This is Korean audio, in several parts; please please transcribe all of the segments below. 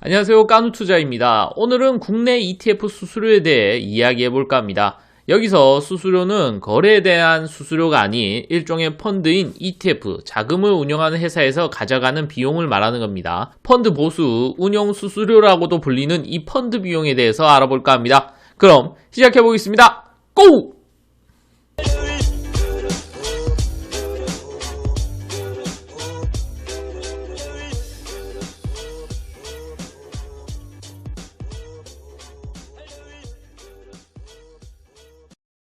안녕하세요. 까누투자입니다. 오늘은 국내 ETF 수수료에 대해 이야기해 볼까 합니다. 여기서 수수료는 거래에 대한 수수료가 아닌 일종의 펀드인 ETF, 자금을 운영하는 회사에서 가져가는 비용을 말하는 겁니다. 펀드 보수, 운용 수수료라고도 불리는 이 펀드 비용에 대해서 알아볼까 합니다. 그럼 시작해 보겠습니다. 고!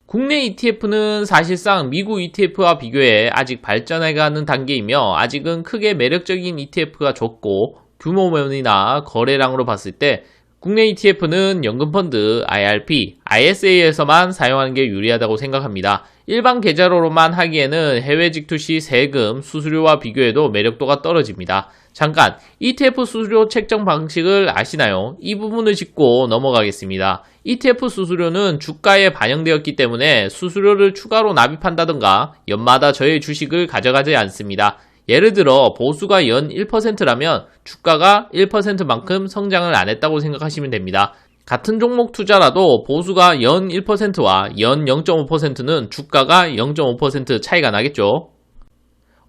국내 ETF는 사실상 미국 ETF와 비교해 아직 발전해가는 단계이며 아직은 크게 매력적인 ETF가 적고 규모면이나 거래량으로 봤을 때 국내 ETF는 연금펀드, IRP, ISA에서만 사용하는 게 유리하다고 생각합니다. 일반 계좌로만 하기에는 해외 직투 시 세금, 수수료와 비교해도 매력도가 떨어집니다. 잠깐, ETF 수수료 책정 방식을 아시나요? 이 부분을 짚고 넘어가겠습니다. ETF 수수료는 주가에 반영되었기 때문에 수수료를 추가로 납입한다든가 연마다 저의 주식을 가져가지 않습니다. 예를 들어 보수가 연 1%라면 주가가 1%만큼 성장을 안 했다고 생각하시면 됩니다. 같은 종목 투자라도 보수가 연 1%와 연 0.5%는 주가가 0.5% 차이가 나겠죠.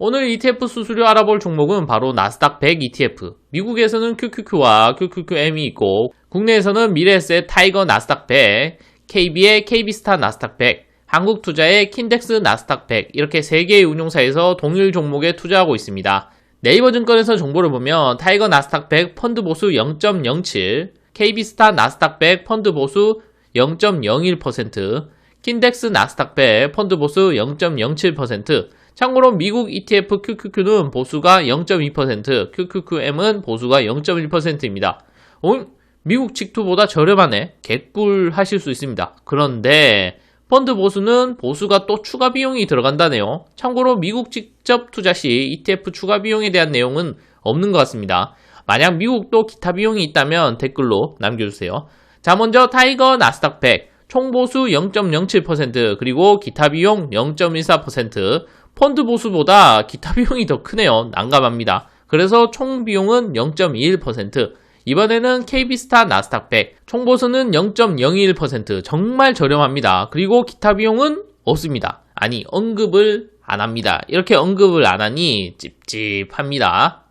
오늘 ETF 수수료 알아볼 종목은 바로 나스닥 100 ETF. 미국에서는 QQQ와 QQQM이 있고 국내에서는 미래에셋 타이거 나스닥 100, KB의 KB스타 나스닥 100, 한국 투자의 킨덱스 나스닥 100 이렇게 3개의 운용사에서 동일 종목에 투자하고 있습니다. 네이버 증권에서 정보를 보면 타이거 나스닥 100 펀드 보수 0.07, KB스타 나스닥 100 펀드 보수 0.01%, 킨덱스 나스닥 100 펀드 보수 0.07%, 참고로 미국 ETF QQQ는 보수가 0.2%, QQQM은 보수가 0.1%입니다. 어? 미국 직투보다 저렴하네? 개꿀 하실 수 있습니다. 그런데 펀드 보수는 보수가 또 추가 비용이 들어간다네요. 참고로 미국 직접 투자 시 ETF 추가 비용에 대한 내용은 없는 것 같습니다. 만약 미국도 기타 비용이 있다면 댓글로 남겨주세요. 자, 먼저 타이거 나스닥 100, 총보수 0.07%, 그리고 기타 비용 0.14%, 펀드 보수보다 기타 비용이 더 크네요. 난감합니다. 그래서 총 비용은 0.21%, 이번에는 KB스타 나스닥 100, 총보수는 0.01%, 정말 저렴합니다. 그리고 기타 비용은 없습니다. 아니, 언급을 안 합니다. 이렇게 언급을 안 하니 찝찝합니다.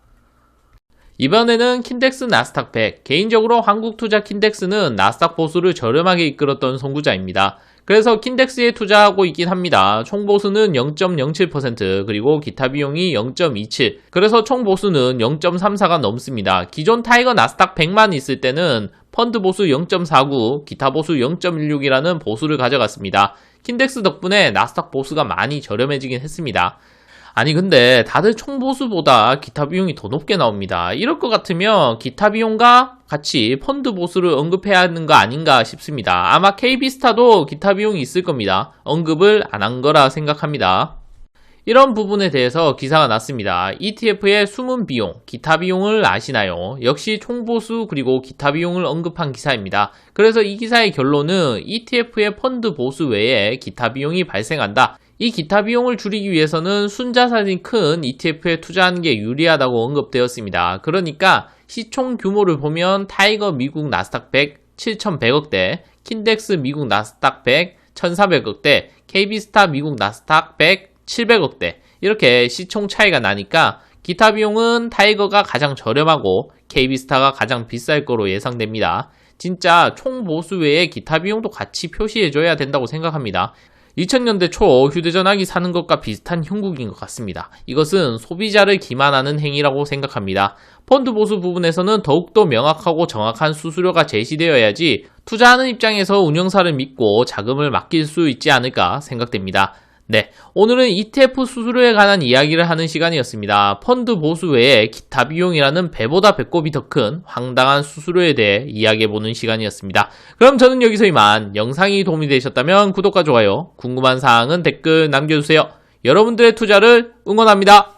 이번에는 킨덱스 나스닥 100. 개인적으로 한국 투자 킨덱스는 나스닥 보수를 저렴하게 이끌었던 선구자입니다. 그래서 킨덱스에 투자하고 있긴 합니다. 총 보수는 0.07% 그리고 기타 비용이 0.27. 그래서 총 보수는 0.34가 넘습니다. 기존 타이거 나스닥 100만 있을 때는 펀드 보수 0.49, 기타 보수 0.16이라는 보수를 가져갔습니다. 킨덱스 덕분에 나스닥 보수가 많이 저렴해지긴 했습니다. 아니 근데 다들 총보수보다 기타 비용이 더 높게 나옵니다. 이럴 것 같으면 기타 비용과 같이 펀드 보수를 언급해야 하는 거 아닌가 싶습니다. 아마 KB스타도 기타 비용이 있을 겁니다. 언급을 안 한 거라 생각합니다. 이런 부분에 대해서 기사가 났습니다. ETF의 숨은 비용, 기타 비용을 아시나요? 역시 총보수 그리고 기타 비용을 언급한 기사입니다. 그래서 이 기사의 결론은 ETF의 펀드 보수 외에 기타 비용이 발생한다. 이 기타 비용을 줄이기 위해서는 순자산이 큰 ETF에 투자하는 게 유리하다고 언급되었습니다. 그러니까 시총 규모를 보면 타이거 미국 나스닥 100 7,100억대, 킨덱스 미국 나스닥 100 1,400억대, KB스타 미국 나스닥 100 700억대 이렇게 시총 차이가 나니까 기타 비용은 타이거가 가장 저렴하고 KB스타가 가장 비쌀 거로 예상됩니다. 진짜 총 보수 외에 기타 비용도 같이 표시해줘야 된다고 생각합니다. 2000년대 초 휴대전화기 사는 것과 비슷한 형국인 것 같습니다. 이것은 소비자를 기만하는 행위라고 생각합니다. 펀드 보수 부분에서는 더욱더 명확하고 정확한 수수료가 제시되어야지 투자하는 입장에서 운영사를 믿고 자금을 맡길 수 있지 않을까 생각됩니다. 네, 오늘은 ETF 수수료에 관한 이야기를 하는 시간이었습니다. 펀드 보수 외에 기타 비용이라는 배보다 배꼽이 더 큰 황당한 수수료에 대해 이야기해보는 시간이었습니다. 그럼 저는 여기서 이만 영상이 도움이 되셨다면 구독과 좋아요, 궁금한 사항은 댓글 남겨주세요. 여러분들의 투자를 응원합니다.